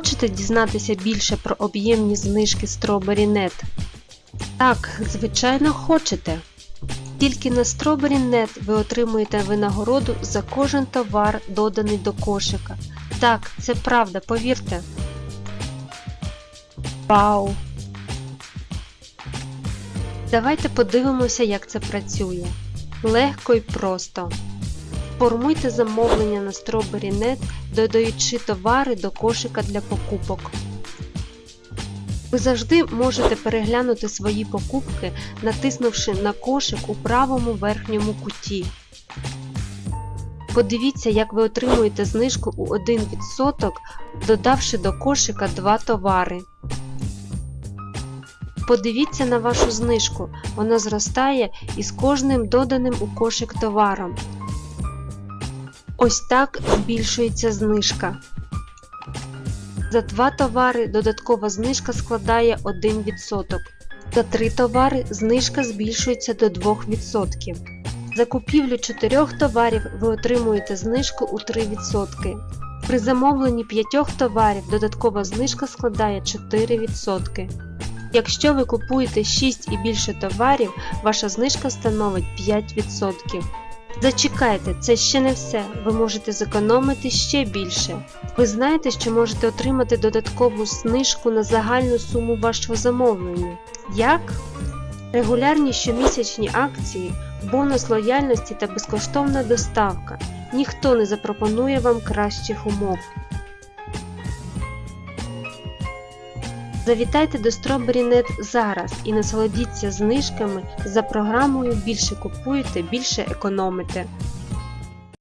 Хочете дізнатися більше про об'ємні знижки StrawberryNet? Так, звичайно, хочете. Тільки на StrawberryNet ви отримуєте винагороду за кожен товар, доданий до кошика. Так, це правда, повірте. Вау! Давайте подивимося, як це працює. Легко і просто. Формуйте замовлення на StrawberryNet, додаючи товари до кошика для покупок. Ви завжди можете переглянути свої покупки, натиснувши на кошик у правому верхньому куті. Подивіться, як ви отримуєте знижку у 1%, додавши до кошика два товари. Подивіться на вашу знижку, вона зростає із кожним доданим у кошик товаром. Ось так збільшується знижка. За два товари додаткова знижка складає 1%. За три товари знижка збільшується до 2%. За купівлю 4 товарів ви отримуєте знижку у 3%. При замовленні 5 товарів додаткова знижка складає 4%. Якщо ви купуєте 6 і більше товарів, ваша знижка становить 5%. Зачекайте, це ще не все. Ви можете зекономити ще більше. Ви знаєте, що можете отримати додаткову знижку на загальну суму вашого замовлення. Як? Регулярні щомісячні акції, бонус лояльності та безкоштовна доставка. Ніхто не запропонує вам кращих умов. Завітайте до StrawberryNet зараз і насолодіться знижками за програмою Більше купуєте, більше економите.